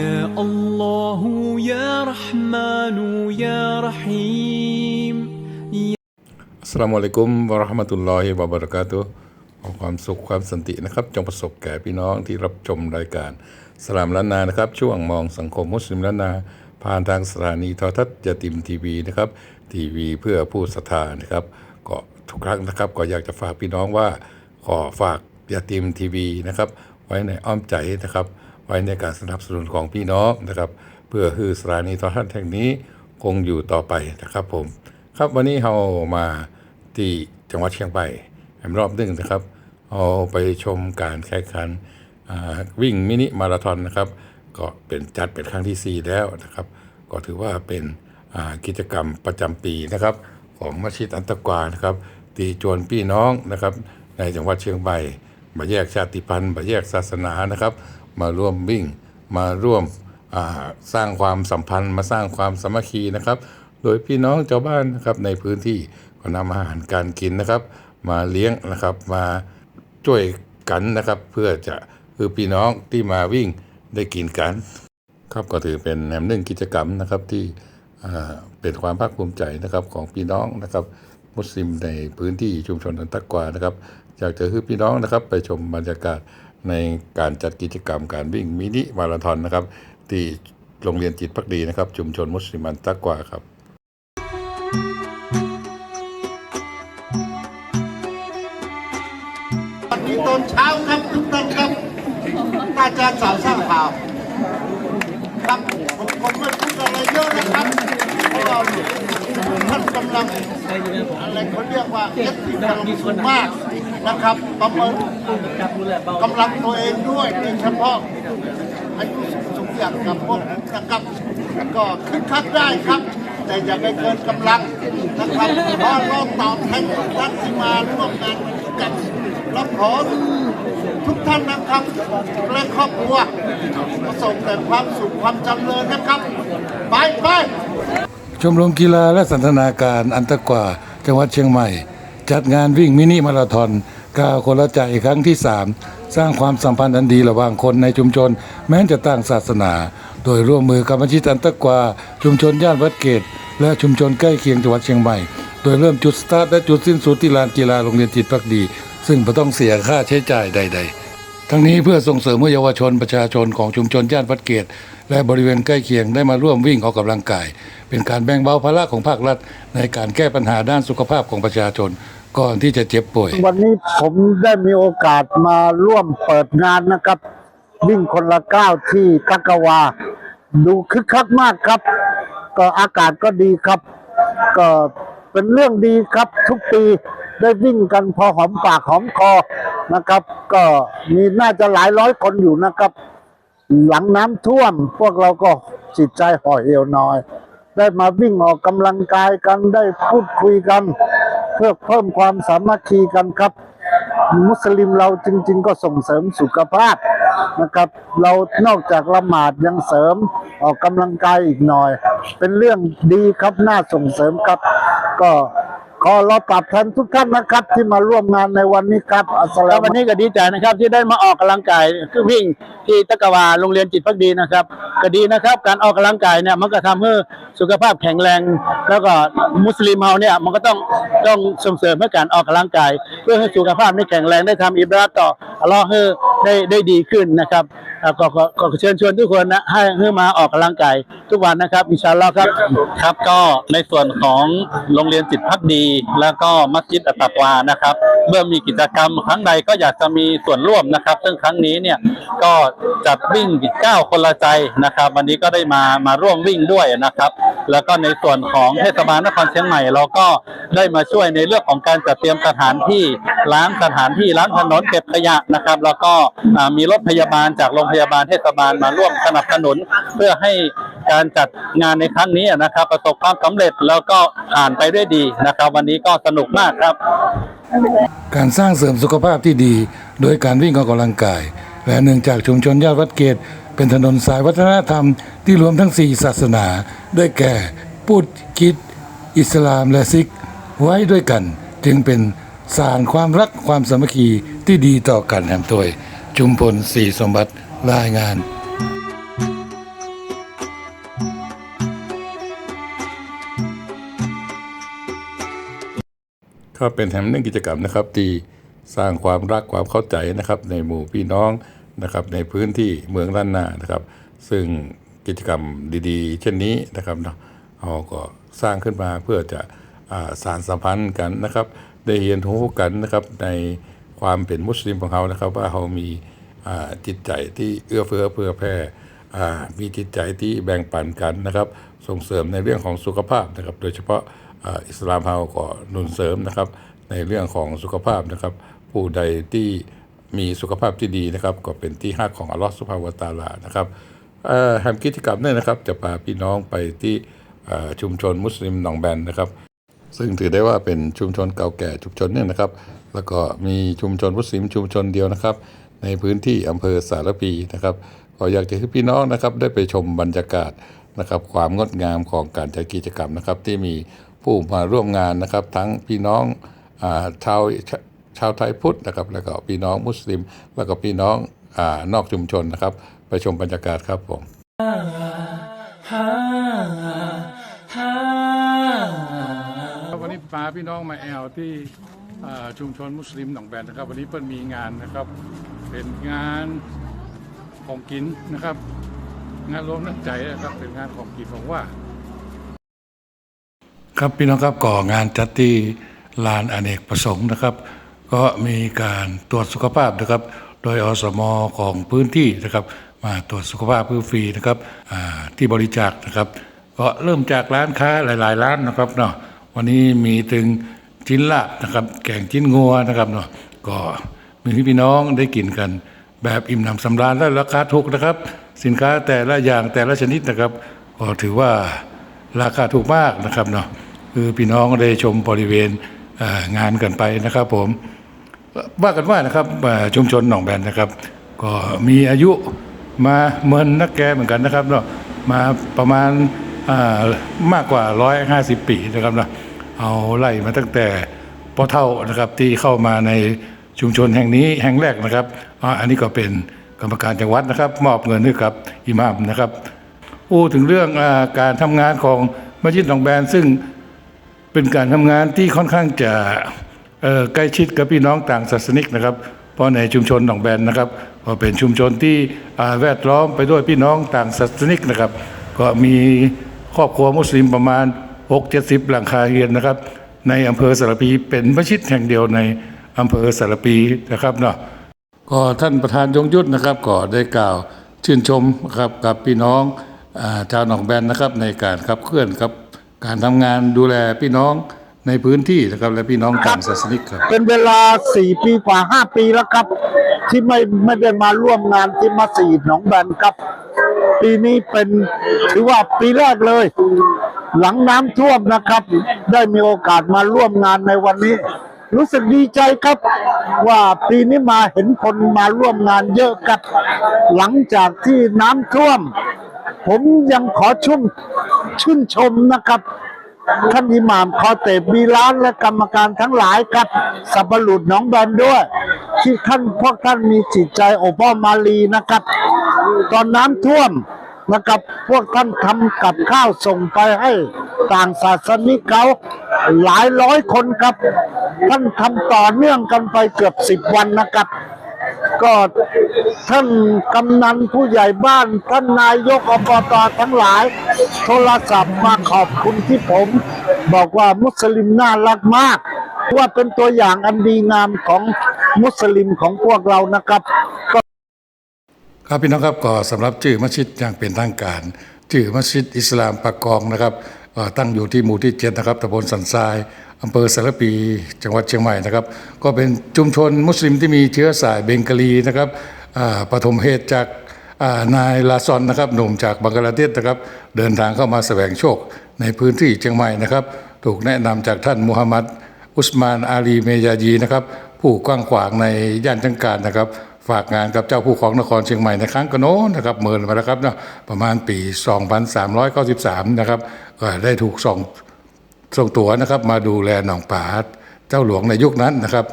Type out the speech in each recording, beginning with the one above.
يا الله يا رحمن يا رحيم อัสสลามุอะลัยกุมวะเราะห์มะตุลลอฮิวะบะเราะกาตุฮ์ขอความสุขความสันตินะครับ จงประสบแก่พี่น้องที่รับชมรายการสลามล้านนานะครับ ช่วงมองสังคมมุสลิมล้านนา ผ่านทางสถานีโทรทัศน์ยาติมทีวีนะครับ ทีวีเพื่อผู้ศรัทธานะครับ ก็ทุกครั้งนะครับ ก็อยากจะฝากพี่น้องว่า ขอฝากยาติมทีวีนะครับ ไว้ในอ้อมใจนะครับ ไ ว้ในการสนับสนุนของพี่น้องนะครับ เพื่อให้สถานีโทรทัศน์แห่งนี้คงอยู่ต่อไปนะครับผม ครับวันนี้เรามาที่จังหวัดเชียงใหม่รอบหนึ่งนะครับเอาไปชมการแข่งขันวิ่งมินิมาราธอนนะครับ ก็เป็นจัดเป็นครั้งที่ 4 แล้วนะครับ ก็ถือว่าเป็นกิจกรรมประจำปีนะครับ ของมัสยิดอันตะกวานะครับตีจวนพี่น้องนะครับ ในจังหวัดเชียงใหม่มาแยกชาติพันธุ์มาแยกศาสนานะครับ มาร่วมวิ่ง มาร่วมอ่าสร้างความสัมพันธ์ มาสร้างความสามัคคีนะครับ โดยพี่น้องชาวบ้านนะครับในพื้นที่ก็นำอาหารการกินนะครับ มาเลี้ยงนะครับมาช่วยกันนะครับ เพื่อจะคือพี่น้องที่มาวิ่งได้กินกัน ครับก็ถือเป็นแหนมหนึ่งกิจกรรมนะครับที่เป็นความภาคภูมิใจนะครับของพี่น้องนะครับ มุสลิมในพื้นที่ชุมชนอันตะกวานะครับอยากจะให้พี่น้องนะครับ ไปชมบรรยากาศ ในการจัดกิจกรรมการวิ่งมินิมาราธอนนะครับ ที่โรงเรียนจิตพักดีนะครับ ชุมชนมุสลิมันตะกว่าครับวันนี้ตอนเช้าครับทุกท่านครับอาจารย์สาวสร้างข่าวครับผมผมไม่พูดอะไรเยอะนะครับ เราะว่าท่านกำลังอะไรเขาเรียกว่าเอฟซีกำลังสูงมากนะครับประเมินกำลังตัวเองด้วยโดยเฉพาะอายุสูงอย่างกับพวกนะครับก็คึกคักได้ครับ แต่อย่าไปเกินกำลังนะครับเพราะเราตอบแทนท่านที่มาร่วมงานวันนี้กันและขอทุกท่านนะครับและครอบครัวประสบแต่ความสุขความจำเริญนะครับ ไปไป ชมรมกีฬาและสันทนาการอันตะกวาจังหวัดเชียงใหม่ จัดงานวิ่งมินิมาราธอนก้าวคนละใจครั้งที่ 3 สร้างความสัมพันธ์อันดีระหว่างคนในชุมชน แม้จะต่างศาสนา โดยร่วมมือกับมัสยิดอันตะกวาชุมชนย่านวัดเกต และชุมชนใกล้เคียงจังหวัดเชียงใหม่ โดยเริ่มจุดสตาร์ทและจุดสิ้นสุดที่ลานกีฬาโรงเรียนจิตพักดี ซึ่งไม่ต้องเสียค่าใช้จ่ายใด ๆ ทั้งนี้เพื่อส่งเสริมให้เยาวชนประชาชนของชุมชนย่านวัดเกตและบริเวณใกล้เคียงได้มาร่วมวิ่งออกกำลังกาย เป็นการแบ่งเบาภาระของภาครัฐ ในการแก้ปัญหาด้านสุขภาพของประชาชนก่อนที่จะเจ็บป่วย วันนี้ผมได้มีโอกาสมาร่วมเปิดงานนะครับ วิ่งคนละก้าวที่กักกวา ดูคึกคักมากครับ ก็อากาศก็ดีครับ ก็เป็นเรื่องดีครับทุกปี ได้วิ่งกันพอหอมปากหอมคอนะครับ ก็มีน่าจะหลายร้อยคนอยู่นะครับ หลังน้ำท่วม พวกเราก็จิตใจห่อเหี่ยวหน่อย ได้มาวิ่งออกกำลังกายกันได้พูดคุยกัน เพื่อเพิ่มความสามัคคีกันครับ มุสลิมเราจริง ๆ ก็ส่งเสริมสุขภาพนะครับ เรานอกจากละหมาดยังเสริมออกกำลังกายอีกหน่อย เป็นเรื่องดีครับน่าส่งเสริมครับก็ ขอเราตอบแทนทุกท่านนะครับ ที่มาร่วมงานในวันนี้ครับอัสสลาแล้วมุวันนี้ก็ดีใจนะครับ ที่ได้มาออกกำลังกายคือวิ่งที่ตะกวาโรงเรียนจิตพักดีนะครับ ก็ดีนะครับ การออกกำลังกายเนี่ยมันก็ทำให้สุขภาพแข็งแรง แล้วก็มุสลิมเฮาเนี่ยมันก็ต้องต้องส่งเสริมให้การออกกำลังกาย เพื่อให้สุขภาพนี่แข็งแรงได้ทำอิบาดะห์ต่ออัลเลอฮ์ให้ได้ได้ดีขึ้นนะครับอ่าก็ก็ก็เชิญชวนทุกคนนะให้ให้มาออกกำลังกายทุกวันนะครับอินชาอัลลอฮ์ครับ ครับก็ในส่วนของโรงเรียนจิตพักดีแล้วก็มัสยิดอัตตะวานะครับ เมื่อมีกิจกรรมครั้งใดก็อยากจะมีส่วนร่วมนะครับ ซึ่งครั้งนี้เนี่ยก็จัดวิ่งก้าวคนละใจนะครับ วันนี้ก็ได้มามาร่วมวิ่งด้วยนะครับ แล้วก็ในส่วนของเทศบาลนครเชียงใหม่เราก็ได้มาช่วยในเรื่องของการจัดเตรียมสถานที่ล้างสถานที่ล้างถนนเก็บขยะนะครับ แล้วก็มีรถพยาบาลจากโรงพยาบาลเทศบาลมาร่วมสนับสนุนเพื่อให้ การจัดงานในครั้งนี้นะครับ ประสบความสำเร็จแล้วก็ผ่านไปด้วยดีนะครับ วันนี้ก็สนุกมากครับ การสร้างเสริมสุขภาพที่ดี โดยการวิ่งออกกำลังกาย และเนื่องจากชุมชนย่านวัดเกตเป็นถนนสายวัฒนธรรมที่รวมทั้งสี่ศาสนา ได้แก่พุทธคิด อิสลามและซิก ไว้ด้วยกัน จึงเป็นสารความรักความสามัคคีที่ดีต่อกันแห่งตัวจุมพลสีสมบัติรายงาน ก็เป็นแถมหนึ่งกิจกรรมนะครับ ที่สร้างความรักความเข้าใจนะครับ ในหมู่พี่น้องนะครับ ในพื้นที่เมืองล้านนานะครับ ซึ่งกิจกรรมดีๆ เช่นนี้นะครับเนาะเราก็สร้างขึ้นมาเพื่อจะอสารสัมพันธ์กันนะครับ ได้เรียนรู้กันนะครับในความเป็นมุสลิมของเขานะครับ ว่าเขามีจิตใจที่เอื้อเฟื้อเผื่อแผ่มีจิตใจที่แบ่งปันกันนะครับ ส่งเสริมในเรื่องของสุขภาพนะครับ โดยเฉพาะ อิสลามเราก็หนุนเสริมนะครับ ในเรื่องของสุขภาพนะครับ ผู้ใดที่มีสุขภาพที่ดีนะครับ ก็เป็นที่ฮักของอัลลอฮฺสุบฮาวตาลานะครับแฮมกิจกรรมเนี่ยนะครับ จะพาพี่น้องไปที่ชุมชนมุสลิมหนองแบนนะครับ ซึ่งถือได้ว่าเป็นชุมชนเก่าแก่ชุมชนเนี่ยนะครับ แล้วก็มีชุมชนมุสลิมชุมชนเดียวนะครับ ในพื้นที่อำเภอสารพีนะครับก็อยากจะให้พี่น้องนะครับได้ไปชมบรรยากาศนะครับ ความงดงามของการจัดกิจกรรมนะครับ ที่มี ผู้มาร่วมงานนะครับ ทั้งพี่น้องอาชาวชาวไทยพุทธนะครับ แล้วก็พี่น้องมุสลิม แล้วก็พี่น้องอานอกชุมชนนะครับ ไปชมบรรยากาศครับผมวันนี้พาพี่น้องมาแอลที่อ่าชุมชนมุสลิมหนองแบนนะครับ วันนี้เพิ่นมีงานนะครับ เป็นงานของกินนะครับ งานรวมน้ำใจนะครับ เป็นงานของกินของว่า ครับพี่น้องครับก่องานจัดที่ลานอเนกประสงค์นะครับ ก็มีการตรวจสุขภาพนะครับ โดยอสมของพื้นที่นะครับ มาตรวจสุขภาพเพื่อฟรีนะครับที่บริจาคนะครับ ก็เริ่มจากร้านค้าหลาย ๆ ร้านนะครับเนาะวันนี้มีถึงชิ้นลาบนะครับ แกงชิ้นงัวนะครับเนาะก็มีพี่น้องได้กินกัน แบบอิ่มหนำสำราญและราคาถูกนะครับ สินค้าแต่ละอย่างแต่ละชนิดนะครับก็ถือว่า ราคาถูกมากนะครับเนาะคือพี่น้องได้ชมบริเวณงานกันไปนะครับผมว่ากันว่านะครับชุมชนหนองแบนนะครับ ก็มีอายุมาเหมือนนักแกเหมือนกันนะครับเนาะมาประมาณมากกว่า 150 ปีนะครับเนาะเอาไล่มาตั้งแต่พอเท่านะครับที่เข้ามาในชุมชนแห่งนี้แห่งแรกนะครับ อันนี้ก็เป็นกรรมการจังหวัดนะครับ มอบเงินให้กับอิหม่ามนะครับ พูดถึงเรื่องอการทำงานของมัสยิดหนองแบนซึ่งเป็นการทำงานที่ค่อนข้างจะใกล้ชิดกับพี่น้องต่างศาสนิกนะครับ เพราะในชุมชนหนองแบนนะครับ ก็เป็นชุมชนที่แวดล้อมไปด้วยพี่น้องต่างศาสนิกนะครับ ก็มีครอบครัวมุสลิมประมาณ 6-70 หลังคาเรือนนะครับ ในอำเภอสารพีเป็นมัสยิดแห่งเดียวในอำเภอสารพีนะครับเนาะก็ท่านประธานยงยุทธนะครับก็ได้กล่าวชื่นชมครับกับพี่น้อง ชาวหนองแบนนะครับในการขับเคลื่อนครับการทำงานดูแลพี่น้องในพื้นที่นะครับและพี่น้องต่างศาสนิกครับ เป็นเวลาสี่ปีกว่าห้าปีแล้วครับ ที่ไม่ไม่ได้มาร่วมงานที่มัสยิดหนองแบนครับ ปีนี้เป็นถือว่าปีแรกเลย หลังน้ำท่วมนะครับ ได้มีโอกาสมาร่วมงานในวันนี้ รู้สึกดีใจครับ ว่าปีนี้มาเห็นคนมาร่วมงานเยอะครับ หลังจากที่น้ำท่วม ผมยังขอชุ่มชื่นชมนะครับท่านอิหม่ามคอเตบบีร้านและกรรมการทั้งหลายครับสับปะหลุดน้องแบนด้วย ที่ท่านพวกท่านมีจิตใจโอป้อมมาลีนะครับ ตอนน้ำท่วมนะครับพวกท่านทำกับข้าวส่งไปให้ต่างศาสนิกเขาหลายร้อยคนครับ ท่านทำต่อเนื่องกันไปเกือบสิบวันนะครับ ก็ท่านกำนันผู้ใหญ่บ้าน ท่านนายกอบตทั้งหลาย โทรศัพท์มาขอบคุณที่ผม บอกว่ามุสลิมน่ารักมาก ว่าเป็นตัวอย่างอันดีงามของมุสลิมของพวกเรานะครับครับพี่น้องครับก็สำหรับชื่อมัสยิดอย่างเป็นทางการชื่อมัสยิดอิสลามปากกองนะครับตั้งอยู่ที่หมู่ที่เจ็ดนะครับตำบลสันทราย อำเภอสารปีจังหวัดเชียงใหม่นะครับ ก็เป็นชุมชนมุสลิมที่มีเชื้อสายเบงกาลีนะครับปฐมเหตุจากนายลาซอนนะครับหนุ่มจากบังกลาเทศนะครับ เดินทางเข้ามาแสวงโชคในพื้นที่เชียงใหม่นะครับ ถูกแนะนำจากท่านมูฮัมหมัดอุสมานอาลีเมยายีนะครับ ผู้กว้างขวางในย่านจังการนะครับ ฝากงานกับเจ้าผู้ของนครเชียงใหม่ในครั้งกโน้นนะครับเมินมาแล้วครับเนาะประมาณปี 2393 นะครับได้ถูกส่ง ส่งตัวนะครับมาดูแลหนองป่าเจ้าหลวงในยุคนั้นนะครับ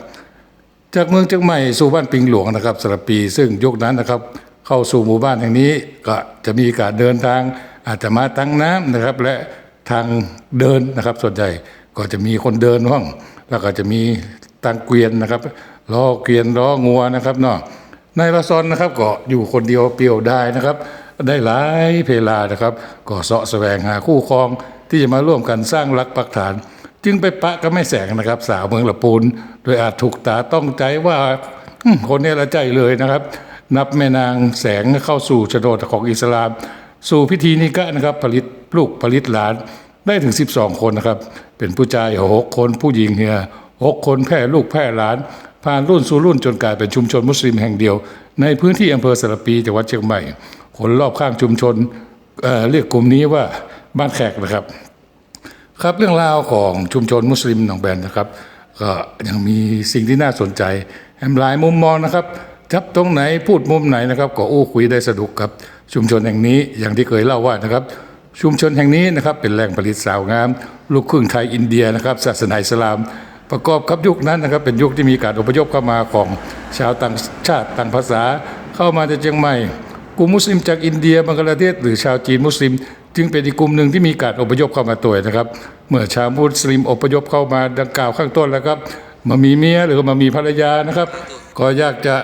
จากเมืองเชียงใหม่สู่บ้านปิงหลวงนะครับสระปี ซึ่งยุคนั้นนะครับ เข้าสู่หมู่บ้านแห่งนี้ก็จะมีการเดินทางอาจจะมาตั้งน้ำนะครับ และทางเดินนะครับ ส่วนใหญ่ก็จะมีคนเดินบ้างแล้วก็จะมีตังเกวียนนะครับล้อเกวียนล้องัวนะครับเนาะนายละซอนนะครับก็อยู่คนเดียวเปรียวได้นะครับ ได้หลายเพลานะครับ ก็เสาะแสวงหาคู่ครอง ที่จะมาร่วมกันสร้างรักปักฐาน จึงไปปะก็ไม่แสงนะครับ สาวเมืองละปูน โดยอาจถูกตาต้องใจว่าคนนี้ละใจเลยนะครับ นับแม่นางแสงเข้าสู่โฉนดของอิสลาม สู่พิธีนิกะนะครับ ผลิตลูกผลิตหลานได้ถึง 12 คนนะครับ เป็นผู้ชายหกคนผู้หญิงเฮียหกคนแพร่ลูกแพร่หลาน ผ่านรุ่นสู่รุ่นจนกลายเป็นชุมชนมุสลิมแห่งเดียว ในพื้นที่อำเภอสระปีจังหวัดเชียงใหม่ คนรอบข้างชุมชนเเรียกกลุ่มนี้ว่า บ้านแขกนะครับ ครับเรื่องราวของชุมชนมุสลิมหนองแบนนะครับ ก็ยังมีสิ่งที่น่าสนใจแหมหลายมุมมองนะครับจับตรงไหนพูดมุมไหนนะครับก็อู้คุยได้สนุกครับ ชุมชนแห่งนี้อย่างที่เคยเล่าว่านะครับ ชุมชนแห่งนี้นะครับเป็นแหล่งผลิตสาวงาม ลูกครึ่งไทยอินเดียนะครับศาสนาอิสลาม ประกอบกับยุคนั้นนะครับ เป็นยุคที่มีการอพยพเข้ามาของชาวต่างชาติต่างภาษาเข้ามาจากเชียงใหม่ กลุ่มมุสลิมจากอินเดียบังกลาเทศหรือชาวจีนมุสลิม จึงเป็นอีกกลุ่มหนึ่งที่มีการอพยพเข้ามาตัวนะครับ เมื่อชาวมุสลิมอพยพเข้ามาดังกล่าวข้างต้นแล้วครับมามีเมียหรือมามีภรรยานะครับ ก็ยากจะ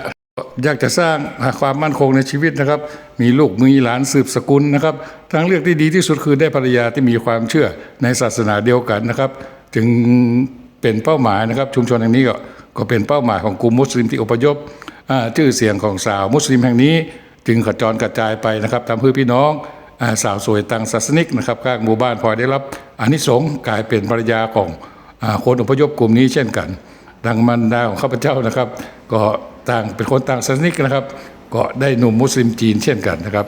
อยากจะสร้างความมั่นคงในชีวิตนะครับ มีลูกมีหลานสืบสกุลนะครับทางเลือกที่ดีที่สุดคือได้ภรรยาที่มีความเชื่อในศาสนาเดียวกันนะครับ จึงเป็นเป้าหมายนะครับ ชุมชนแห่งนี้ก็ก็เป็นเป้าหมายของกลุ่มมุสลิมที่อพยพชื่อเสียงของสาวมุสลิมแห่งนี้ จึงขจรกระจายไปนะครับทำเพื่อพี่น้องอาสาวสวยต่างศาสนิกนะครับข้างหมู่บ้านพลอยได้รับอานิสงส์กลายเป็นภรรยาของอคนอพยพกลุ่มนี้เช่นกัน ดังมันดาของข้าพเจ้านะครับ ก็ต่างเป็นคนต่างศาสนิกนะครับ ก็ได้หนุ่มมุสลิมจีนเช่นกันนะครับ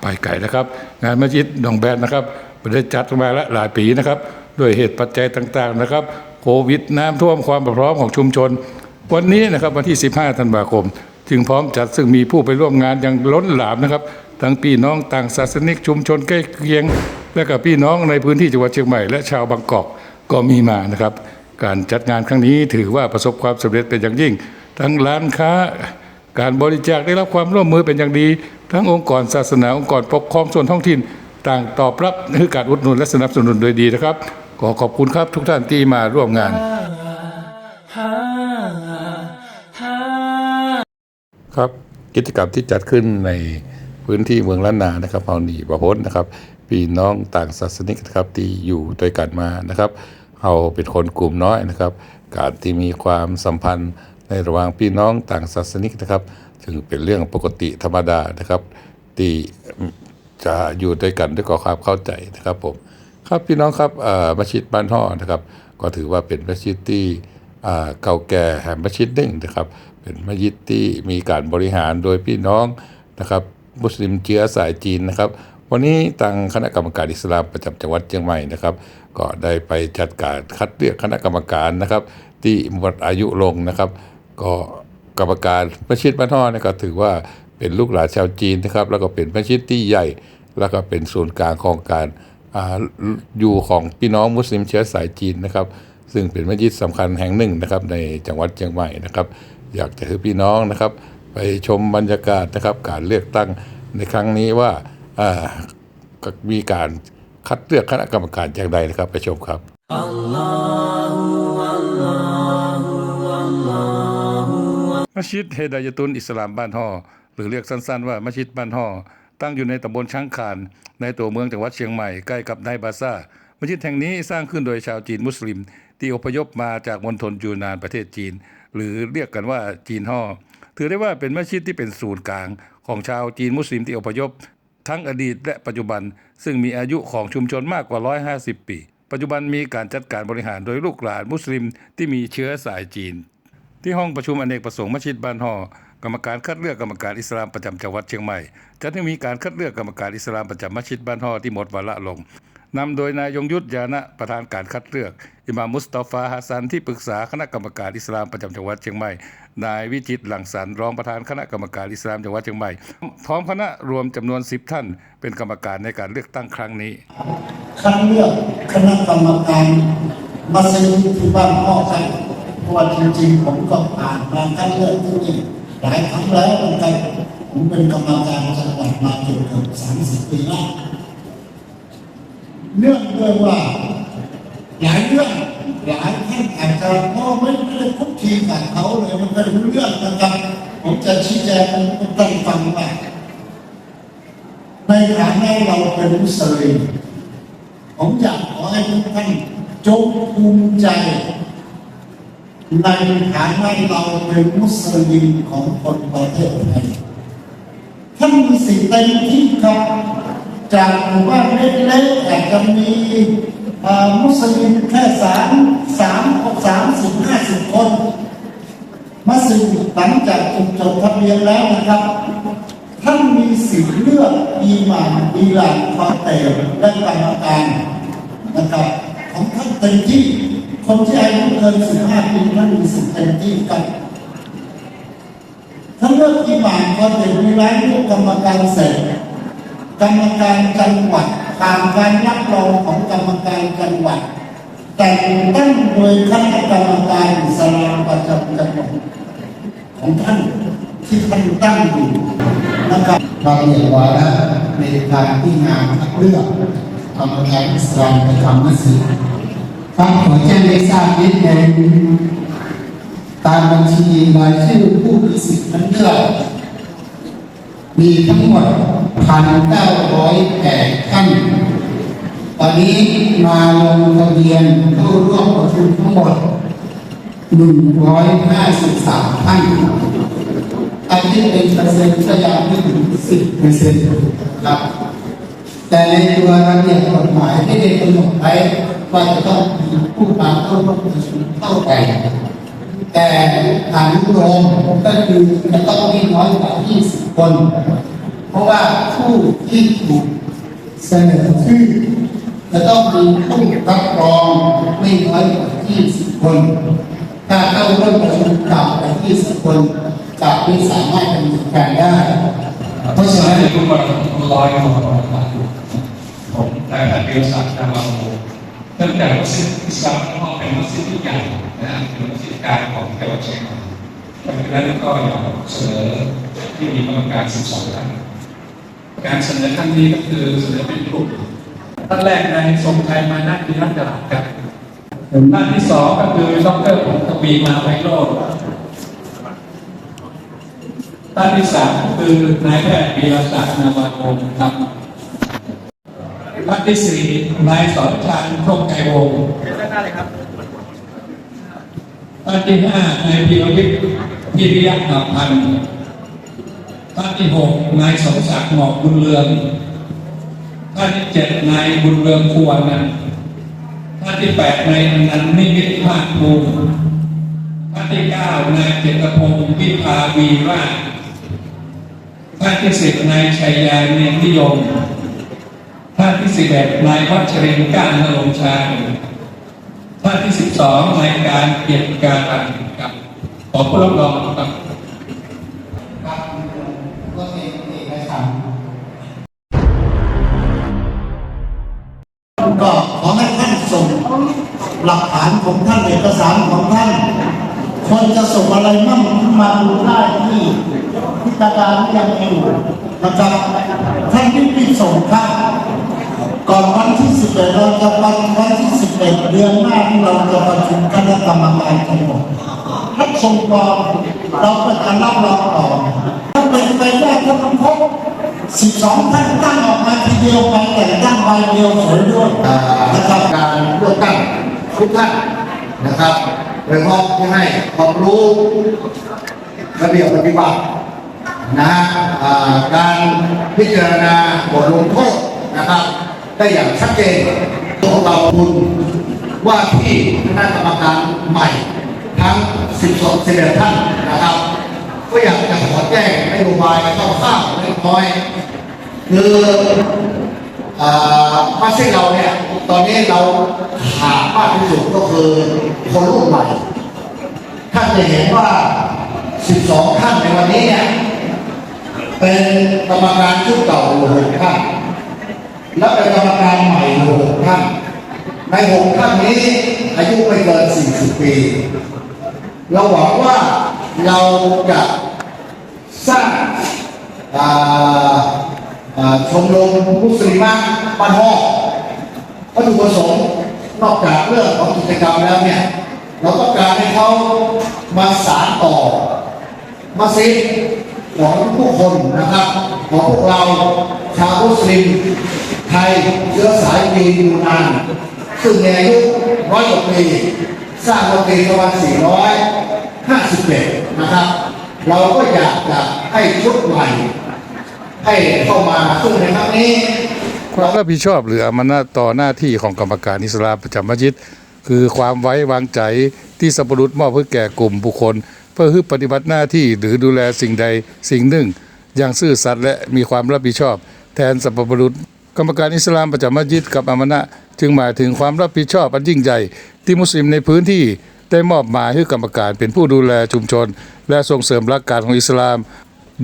ไปไก่นะครับ งานมัสยิดดองแบนนะครับได้จัดมาแล้วหลายปีนะครับ ด้วยเหตุปัจจัยต่างๆนะครับโควิดน้ำท่วมความพร้อมของชุมชน วันนี้นะครับวันที่ 15 ธันวาคม จึงพร้อมจัดซึ่งมีผู้ไปร่วมงานอย่างล้นหลามนะครับ ทั้งพี่น้องต่างศาสนิกชุมชนใกล้เคียง และกับพี่น้องในพื้นที่จังหวัดเชียงใหม่และชาวบางกอกก็มีมานะครับ การจัดงานครั้งนี้ถือว่าประสบความสำเร็จเป็นอย่างยิ่ง ทั้งร้านค้า การบริจาคได้รับความร่วมมือเป็นอย่างดี ทั้งองค์กรศาสนาองค์กรปกครองส่วนท้องถิ่น ต่างตอบรับคือการอุดหนุนและสนับสนุนโดยดีนะครับ ขอขอบคุณครับทุกท่านที่มาร่วมงาน ครับกิจกรรมที่จัดขึ้นในพื้นที่เมืองล้านนานะครับเฮาหนีประพจน์นะครับพี่น้องต่างศาสนิกนะครับที่อยู่ด้วยกันมานะครับเฮาเป็นคนกลุ่มน้อยนะครับ การที่มีความสัมพันธ์ในระหว่างพี่น้องต่างศาสนิกนะครับถึงเป็นเรื่องปกติธรรมดานะครับที่จะอยู่ด้วยกันด้วยความเข้าใจนะครับผมครับพี่น้องครับมัสยิดบ้านห่อนะครับ ก็ถือว่าเป็นมัสยิดที่เก่าแก่แห่งมัสยิดหนึ่งนะครับ เป็นมัสยิดที่มีการบริหารโดยพี่น้องนะครับมุสลิมเชื้อสายจีนนะครับ วันนี้ทางคณะกรรมการอิสลามประจำจังหวัดเชียงใหม่นะครับ ก็ได้ไปจัดการคัดเลือกคณะกรรมการนะครับ ที่หมดอายุลงนะครับ ก็กรรมการมัสยิดบ้านท่อเนยก็ถือว่าเป็นลูกหลานชาวจีนนะครับ แล้วก็เป็นมัสยิดที่ใหญ่ แล้วก็เป็นศูนย์กลางของการออยู่ของพี่น้องมุสลิมเชื้อสายจีนนะครับ ซึ่งเป็นมัสยิดสำคัญแห่งหนึ่งนะครับในจังหวัดเชียงใหม่นะครับ อยากจะให้พี่น้องนะครับ ไปชมบรรยากาศนะครับการเลือกตั้งในครั้งนี้ว่าามีการคัดเลือกคณะกรรมการอย่างไรนะครับ ไปชมครับ มัสยิดเฮดายตุนอิสลามบ้านห่อหรือเรียกสั้นๆว่ามัสยิดบ้านห่อตั้งอยู่ในตำบลช้างคาน ในตัวเมืองจังหวัดเชียงใหม่ใกล้กับไนบาซ่ามัสยิดแห่งนี้สร้างขึ้นโดยชาวจีนมุสลิม ที่อพยพมาจากมณฑลยูนานประเทศจีน หรือเรียกกันว่าจีนห่อถือได้ว่าเป็นมัสยิดที่เป็นศูนย์กลางของชาวจีนมุสลิมที่อพยพ ทั้งอดีตและปัจจุบัน ซึ่งมีอายุของชุมชนมากกว่า 150 ปี ปัจจุบันมีการจัดการบริหารโดยลูกหลานมุสลิมที่มีเชื้อสายจีน ที่ห้องประชุมอเนกประสงค์มัสยิดบ้านห่อกรรมการคัดเลือกกรรมการอิสลามประจำจังหวัดเชียงใหม่จะได้มีการคัดเลือกกรรมการอิสลามประจำมัสยิดบ้านห่อที่หมดวาระลง นำโดยนายยงยุทธยานะประธานการคัดเลือก อิมามมุสตอฟาฮัสซันที่ปรึกษาคณะกรรมการอิสลามประจำจังหวัดเชียงใหม่ นายวิจิตหลังสรรรองประธานคณะกรรมการอิสลามจังหวัดเชียงใหม่พร้อมคณะรวมจำนวน 10 ท่าน เป็นกรรมการในการเลือกตั้งครั้งนี้ คัดเลือกคณะกรรมการมัสยิดที่บ้านพ่อครับเพราะว่าจริงๆผมก็ผ่านมาคัดเลือกที่นี่หลายครั้งแล้วเหมือนกันผมเป็นกรรมการจังหวัดมาเกือบสามสิบปีแล้ว เนื่องด้วยว่า หลายเรื่องหลายท่านอาจจะพ่อไม่ไม่ได้คุกคีกับเขาเลยมันก็รู้เรื่องนะครับ ผมจะชี้แจงให้ท่านฟังว่าในฐานะเราเป็นมุสลิมผมอยากขอให้ทุกท่านจงภูมิใจ ในฐานะเราเป็นมุสลิมของคนประเทศไทยท่านมีสิ่งเต็มที่ครับ จากหมู่บ้านเล็กๆอาจจะมีมุสลิมแค่สามสามสามสิบห้าสิบคน มัสยิดหลังจากถูกจดทะเบียนแล้วนะครับ ท่านมีสิทธิ์เลือกอีหมามอีหลานคอเตลและกรรมการนะครับของท่านเต็มที่คนที่อายุเกิน15ปีท่านมีสิทธิ์เต็มที่ครับท่านเลือกอีหมามคอเตลมีร้านเลือกกรรมการเสร็จ กรรมการจังหวัดผ่านการรับรองของกรรมการจังหวัด แต่งตั้งโดยคณะกรรมการสลาประจำจังหวัดของท่านที่ท่านตั้งอยู่นะครับรายละเอียดวาระในการที่งานคัดเลือกกรรมการสลาประจำมัสยิดฟังขอแจ้งให้ทราบนิดนึงตามบัญชีรายชื่อผู้มีสิทธิ์คัดเลือกมีทั้งหมด 1,908ท่านตอนนี้มาลงทะเบียนเข้าร่วมประชุมทั้งหมด153ท่านอันนี้เป็นเปอร์เซ็นต์ก็ยังไม่ถึงสิบเปอร์เซ็นต์ครับ แต่ในตัวระเบียบกฎหมายไม่ได้กำหนดไว้ว่าจะต้องมีผู้มาเข้าร่วมประชุมเท่าไหร่แต่ฐานรวมก็คือจะต้องม่น้อยกว่า20คน เพราะว่าผู้ที่ถูกเสนอชื่อจะต้องมีผู้รับรองไม่น้อยกว่า20 คน ถ้าเข้าร่วมประชุมต่ำกว่า20 คนจะไม่สามารถดำเนินการได้ เพราะฉะนั้นทุกคนลอยมาบนบาทผมแต่แต่เดียวสักนามาโมตั้งแต่มัสยิดอิสลามก็เป็นมัสยิที่ใหญ่นะเป็นมัสยิกางของจังหวัดเชียงใหม่เพราะฉะนั้นก็อยากเสนอที่มีกรรมการ12ท่าน การเสนอครั้งนี้ก็คือเสนอเป็นกลุ่มท่านแรกนายสมชัยมานาพิรัตน์จรัสครับท่านที่สองก็คือดรพงศ์ทวีมาไพโรจน์ท่านที่สามคือนายแพทย์ปีรศักดิ์นาวาโกมครับท่านที่สี่นายสอนชาญโชคไกรวงศ์ท่านที่ห้านายพีรวิทย์พิริยะนาพันธ์ ท่านที่หกนายสมศักดิ์หมอกบุญเรืองท่านที่เจ็ดนายบุญเรืองครัวนันท์ท่านที่แปดนายอนันต์นิมิตภาคภูมิท่านที่เก้านายเจตพงศ์วิภาวีราท่านที่สิบนายชัยยาเนียนนิยมท่านที่สิบเอ็ดนายวัชรินก้านนรงชาญท่านที่สิบสองนายการเกียรติการกับขอผู้รับรองครับครับานของท่านเอกสารของท่าน คนจะส่งอะไรมั่งมาดูได้ที่พิจารณายังอยู่นะครับท่านรีบๆส่งครับก่อนวันที่ 11 เราจะวันวันที่ 11 เดือนหน้าที่เราจะประชุมคณะกรรมการทั้งหมดท่านส่งก่อนเราก็จะรับรองต่อถ้าเป็นไปได้ถ้าต้องพบ12 ท่านตั้งออกมาทีเดียวไปแต่งตั้งใบเดียวสวยด้วยอ่านะครับการเลือกตั้ง ทุกท่านนะครับโดยเฉพาะที่ให้ความรู้ระเบียบปฏิบัตินะอ่าการพิจารณาบทลงโทษนะครับ ได้อย่างชัดเจนพวเราคุณว่าที่คณะกรรมการใหม่ทั้ง 12 11ท่านนะครับ ก็อยากจะขอแจ้งนโยบายคร่าวๆเล็กน้อยคือ มาซึ่งเราเนี่ยตอนนี้เราขาดมากที่สุดก็คือคนรุ่นใหม่ท่านจะเห็นว่า 12 ท่านในวันนี้เนี่ยเป็นกรรมการชุดเก่าหกท่านและเป็นกรรมการใหม่หกท่านในหกท่านนี้อายุไม่เกิน 40 ปี เราหวังว่าเราจะสร้างอ่าอ่า ชมรมมุสลิมบ้านฮอกวัตถุประสงค์นอกจากเรื่องของกิจกรรมแล้วเนี่ย เราต้องการให้เขามาสานต่อมัสยิดของผู้คนนะครับของพวกเราชาวมุสลิมไทยเชื้อสายจีนยูนาน ซึ่งในอายุร้อยกว่าปีสร้างมาปีประมาณ451นะครับ เราก็อยากจะให้ชุดใหม่ ให้เข้ามาซึ่งในครั้งนี้ ความรับผิดชอบหรืออามานต่อหน้าที่ของกรรมการอิสลามประจำมัสยิดคือความไว้วางใจที่สัพรุษมอบเพื่อแก่กลุ่มบุคคล เพื่อให้ปฏิบัติหน้าที่หรือดูแลสิ่งใดสิ่งหนึ่ง อย่างซื่อสัตย์และมีความรับผิดชอบ แทนสัพปรุษกรรมการอิสลามประจำมัสยิดกับอามานะจึงหมายถึงความรับผิดชอบอันยิ่งใหญ่ ที่มุสลิมในพื้นที่ได้มอบหมายให้กรรมการเป็นผู้ดูแลชุมชน และส่งเสริมหลักการของอิสลาม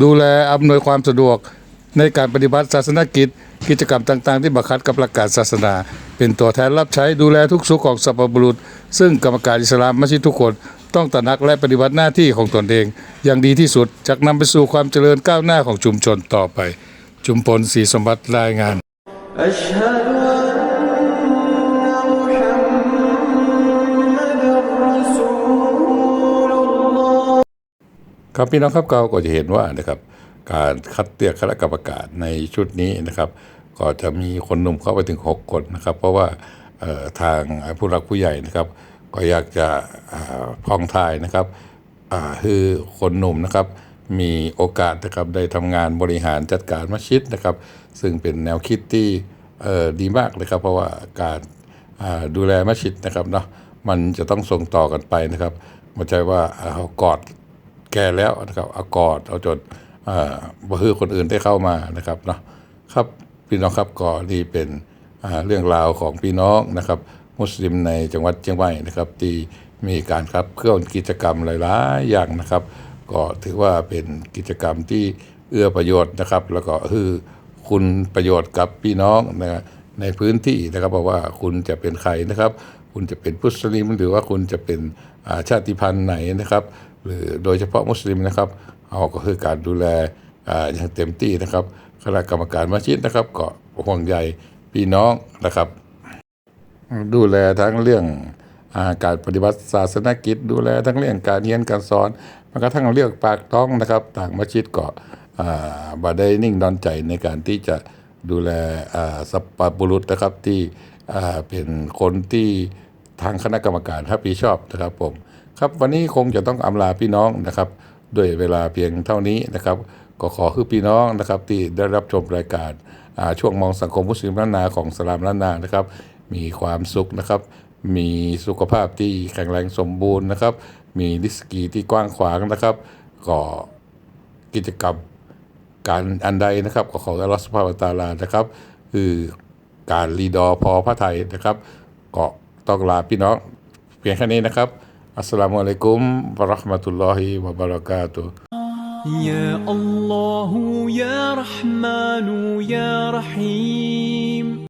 ดูแลอำนวยความสะดวก ในการปฏิบัติศาสนกิจ กิจกรรมต่างๆ ที่บัคัดกับประกาศศาสนา เป็นตัวแทนรับใช้ดูแลทุกสุขของสัพบุรุษ ซึ่งกรรมการอิสลามมัสยิทุกคนต้องตระหนักและปฏิบัติหน้าที่ของตนเอง อย่างดีที่สุดจากนำไปสู่ความเจริญก้าวหน้าของชุมชนต่อไป จุมพลศรีสมบัติรายงาน ครับพี่น้องครับเราก็จะเห็นว่านะครับ การคัดเลือกคณะกรรมการในชุดนี้นะครับ ก็จะมีคนหนุ่มเข้าไปถึง 6 คนนะครับ เพราะว่าทางผู้หลักผู้ใหญ่นะครับ ก็อยากจะพองทายนะครับคือคนหนุ่มนะครับมีโอกาสนะครับได้ทำงานบริหารจัดการมัสยิดนะครับ ซึ่งเป็นแนวคิดที่ดีมากเลยครับ เพราะว่าการดูแลมัสยิดนะครับเนาะมันจะต้องส่งต่อกันไปนะครับไม่ใช่ว่าเอากอดแก่แล้วนะครับเอากอดเอาจน บ่ฮือคนอื่นได้เข้ามานะครับเนาะครับพี่น้องครับก็นี่เป็นอ่าเรื่องราวของพี่น้องนะครับ มุสลิมในจังหวัดเชียงใหม่นะครับ ที่มีการครับเคลื่อนกิจกรรมหลายๆอย่างนะครับ ก็ถือว่าเป็นกิจกรรมที่เอื้อประโยชน์นะครับ แล้วก็คือคุณประโยชน์กับพี่น้องนะในพื้นที่นะครับบอกว่าคุณจะเป็นใครนะครับ คุณจะเป็นมุสลิม หรือว่าคุณจะเป็นอ่าชาติพันธุ์ไหนนะครับ หรือโดยเฉพาะมุสลิมนะครับ เอาก็คือการดูแลอย่างเต็มที่นะครับคณะกรรมการมัสยิดนะครับก็ห่วงใยพี่น้องนะครับ ดูแลทั้งเรื่องอาการปฏิบัติศาสนกิจ ดูแลทั้งเรื่องการเรียนการสอนแม้กระทั่งเรื่องปากท้องนะครับ ต่างมัสยิดก็อ่าบาได้นิ่งนอนใจในการที่จะดูแลอ่าสัพพบุรุษนะครับที่เป็นคนที่ทางคณะกรรมการรับผิดชอบนะครับผม ครับวันนี้คงจะต้องอำลาพี่น้องนะครับ ด้วยเวลาเพียงเท่านี้นะครับ ก็ขอคือพี่น้องนะครับที่ได้รับชมรายการช่วงมองสังคมมุสลิมล้านนาของสลามล้านนานะครับ มีความสุขนะครับ มีสุขภาพที่แข็งแรงสมบูรณ์นะครับ มีริสกีที่กว้างขวางนะครับ ก็กิจกรรมการอันใดนะครับ ก็ขออัลลอฮฺสุบฮานะฮูวะตะอาลานะครับ คือการรีดอพอพระไทยนะครับ ก็ต้องลาพี่น้องเพียงแค่นี้นะครับ السلام عليكم ورحمة الله وبركاته يا الله يا رحمن يا رحيم